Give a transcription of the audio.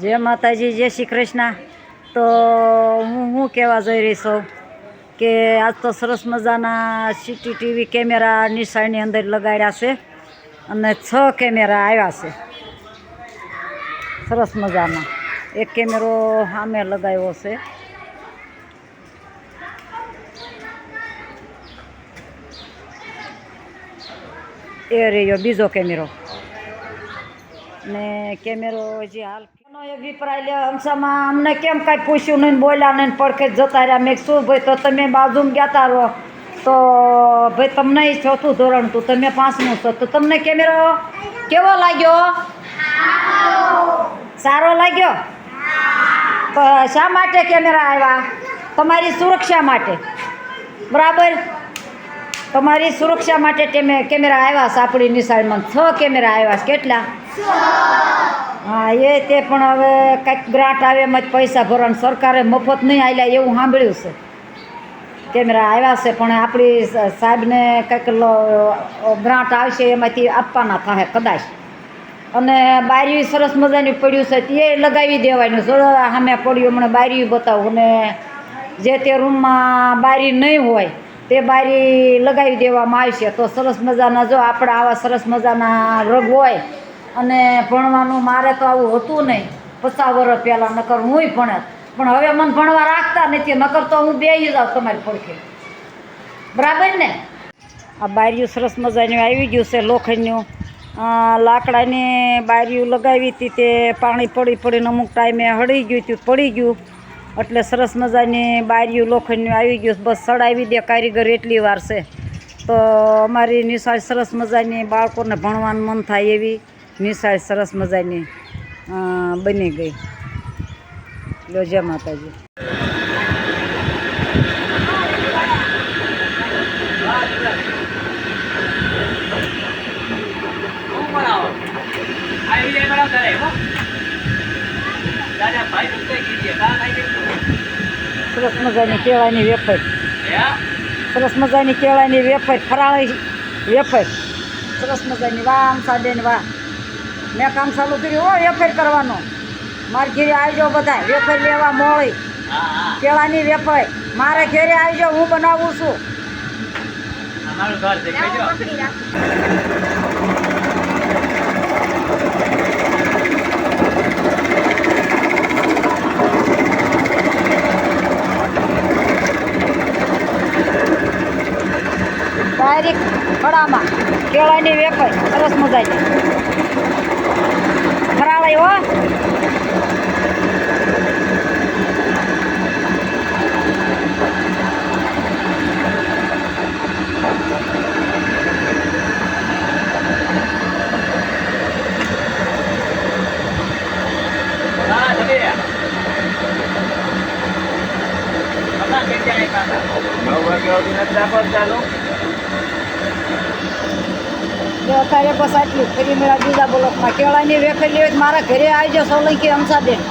જય માતાજી, જય શ્રી કૃષ્ણ. તો હું હું કહેવા જઈ રહી છું કે આજ તો સરસ મજાના સીટીટીવી કેમેરા નિશાળની અંદર લગાડ્યા છે અને છ કેમેરા આવ્યા છે. સરસ મજાના. એક કેમેરો સામે લગાવ્યો છે. એ રહ્યો બીજો કેમેરો. ને કેમેરો હજી હાલ એ અભિપ્રાય લે હંસામાં અમને કેમ કાંઈ પૂછ્યું નહીં બોલ્યા નહીં પડખે જતા રહ્યા. મેં શું ભાઈ, તો તમે બાજુમાં ગયા રહો. તો, ભાઈ, તમને ચોથું ધોરણ તું, તમે પાંચમું છો. તો તમને કેમેરો કેવો લાગ્યો? સારો લાગ્યો? તો શા માટે કેમેરા આવ્યા તમારી સુરક્ષા માટે. બરાબર? તમારી સુરક્ષા માટે તેમે કેમેરા આવ્યા છે આપણી નિશાળમાં છ કેમેરા આવ્યા છે કેટલા? હા એ તે પણ હવે કંઈક ગ્રાન્ટ આવે એમ જ પૈસા ભરવાનું. સરકારે મફત નહીં આવ્યા એવું સાંભળ્યું છે. કેમેરા આવ્યા છે પણ આપણી સાહેબને કંઈક ગ્રાન્ટ આવશે એમાંથી આપવાના થાય કદાચ. અને બારી સરસ મજાની પડ્યું છે તે લગાવી દેવાનું. સામે પડ્યું હમણાં બારી બતાવું. અને જે તે રૂમમાં બારી નહીં હોય તે બારી લગાવી દેવામાં આવશે તો સરસ મજાના જો આપણે આવા સરસ મજાના રગ હોય અને ભણવાનું મારે તો આવું હતું નહીં. પચાસ વર્ષ પહેલાં, નકર હુંય ભણત પણ હવે મને ભણવા રાખતા નથી, નકર તો હું બેસી જાઉં તમારી પડખે. બરાબર ને? આ બારીઓ સરસ મજાની આવી ગયું છે, લોખંડનું. લાકડાની બારીઓ લગાવી હતી તે પાણી પડી પડીને અમુક ટાઈમે હળી ગયું હતું, પડી ગયું. એટલે સરસ મજાની બારીઓ લોખંડની આવી ગયું બસ સડાવી દે, કારીગર એટલી વાર છે. તો અમારી નિશાળ સરસ મજાની, બાળકોને ભણવાનું મન થાય એવી નિશાળ સરસ મજાની બની ગઈ. લો જય માતાજી. દાદા, ભાઈ તું કઈ કીધીએ કા ખાઈ ગઈ સરસ મજાની કેળાની વેફર. હે સરસ મજાની કેળાની વેફર ફરાળી વેફર. સરસ મજાની વાહ આમસા બેન વાહ મેં કામ ચાલુ કર્યું હો વેફર કરવાનો. મારે ઘેરે આવજો બધા વેફર લેવા મોળી. કેળાની વેફર. મારે ઘેરે આવજો હું બનાવું છું. અમારું ઘર છે કહેજો ડાયરેક્ટ ખડામાં કેળાની વેફર. સરસ મજાની. ફરાળી હો. હા જમી રહ્યા બધા કેટલા એક હતા નવ વાગ્યા સુધી નથી રાખવાનું ચાલુ જો અત્યારે બસ આટલું ફરી મેળા બીજા બોલો કેળાની વેફર લેવી મારા ઘરે આવજો સોલંકી હંસાબેન